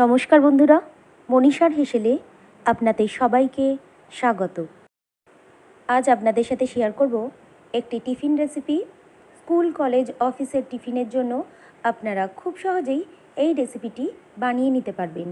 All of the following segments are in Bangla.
নমস্কার বন্ধুরা, মনীষার হেসেলে আপনাদের সবাইকে স্বাগত। আজ আপনাদের সাথে শেয়ার করব একটি টিফিন রেসিপি স্কুল, কলেজ, অফিসের টিফিনের জন্য আপনারা খুব সহজেই এই রেসিপিটি বানিয়ে নিতে পারবেন।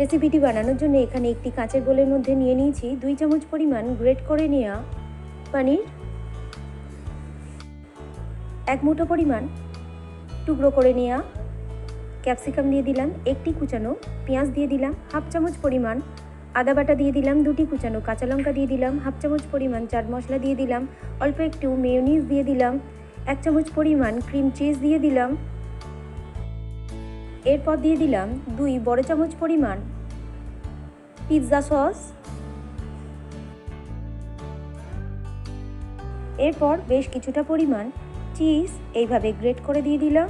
রেসিপিটি বানানোর জন্য এখানে একটি কাঁচের বোলের মধ্যে নিয়ে নিয়েছি দুই চামচ পরিমাণ গ্রেট করে নেওয়া পানির এক মুঠো পরিমাণ টুকরো করে নেওয়া ক্যাপসিকাম দিয়ে দিলাম, একটি কুচানো পেঁয়াজ দিয়ে দিলাম, হাফ চামচ পরিমাণ আদা বাটা দিয়ে দিলাম, দুটি কুচানো কাঁচা লঙ্কা দিয়ে দিলাম, হাফ চামচ পরিমাণ চাট মশলা দিয়ে দিলাম, অল্প একটু মেয়োনিজ দিয়ে দিলাম, এক চামচ পরিমাণ ক্রিম চিজ দিয়ে দিলাম। এরপর দিয়ে দিলাম দুই বড় চামচ পরিমাণ পিৎজা সস। এরপর বেশ কিছুটা পরিমাণ চিজ এইভাবে গ্রেট করে দিয়ে দিলাম।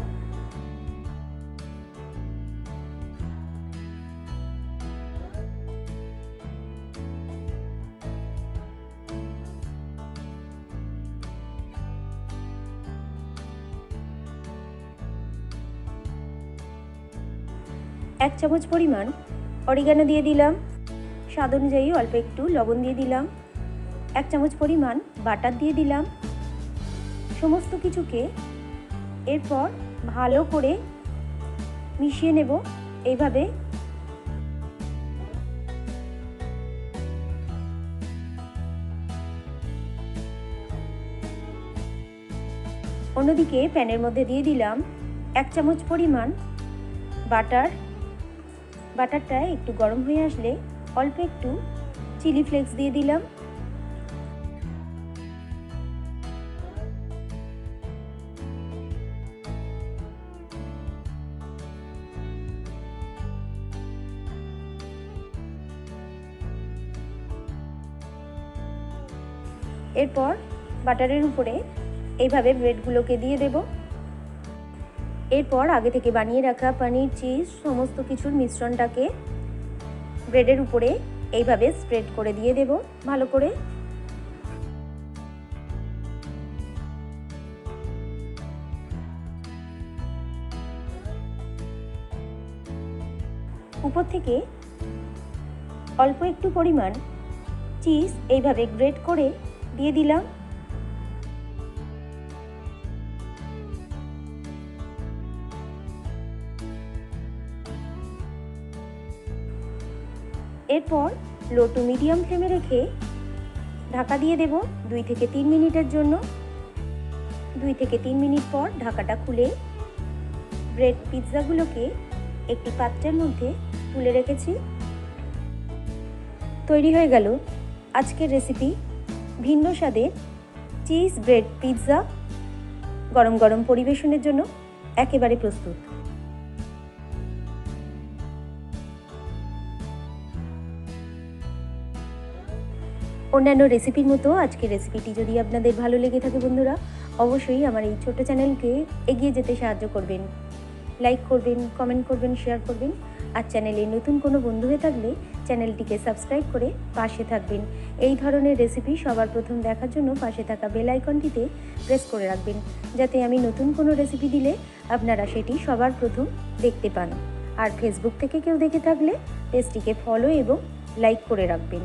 এক চামচ পরিমাণ অরিগানো দিয়ে দিলাম। স্বাদ অনুযায়ী অল্প একটু লবণ দিয়ে দিলাম। এক চামচ পরিমাণ বাটার দিয়ে দিলাম। সমস্ত কিছুকে এরপর ভালো করে মিশিয়ে নেব। এইভাবে অন্যদিকে প্যানের মধ্যে দিয়ে দিলাম এক চামচ পরিমাণ বাটার। বাটারটা একটু গরম হয়ে আসলে অল্প একটু চিলি ফ্লেক্স দিয়ে দিলাম। এরপর বাটারের উপরে এইভাবে ব্রেডগুলোকে দিয়ে দেব। এরপর আগে থেকে বানিয়ে রাখা পনির, চিজ, সমস্ত কিছুর মিশ্রণটাকে ব্রেডের উপরে এইভাবে স্প্রেড করে দিয়ে দেব, ভালো করে। উপর থেকে অল্প একটু পরিমাণ চিজ এইভাবে গ্রেট করে দিয়ে দিলাম। এরপর লো টু মিডিয়াম ফ্লেমে রেখে ঢাকা দিয়ে দেব দুই থেকে তিন মিনিটের জন্য। দুই থেকে তিন মিনিট পর ঢাকাটা খুলে ব্রেড পিৎজাগুলোকে একটি পাত্রের মধ্যে তুলে রেখেছি। তৈরি হয়ে গেল আজকের রেসিপি ভিন্ন স্বাদের চিজ ব্রেড পিৎজা গরম গরম পরিবেশনের জন্য একেবারে প্রস্তুত। অন্যান্য রেসিপির মতো আজকের রেসিপিটি যদি আপনাদের ভালো লেগে থাকে বন্ধুরা, অবশ্যই আমার এই ছোট চ্যানেলকে এগিয়ে যেতে সাহায্য করবেন। লাইক করবেন কমেন্ট করবেন শেয়ার করবেন। আর চ্যানেলে নতুন কোনো বন্ধু হয়ে থাকলে চ্যানেলটিকে সাবস্ক্রাইব করে পাশে থাকবেন। এই ধরনের রেসিপি সবার প্রথম দেখার জন্য পাশে থাকা বেল আইকনটিতে প্রেস করে রাখবেন, যাতে আমি নতুন কোনো রেসিপি দিলে আপনারা সেটি সবার প্রথম দেখতে পান। আর ফেসবুক থেকে কেউ দেখে থাকলে পেজটিকে ফলো এবং লাইক করে রাখবেন।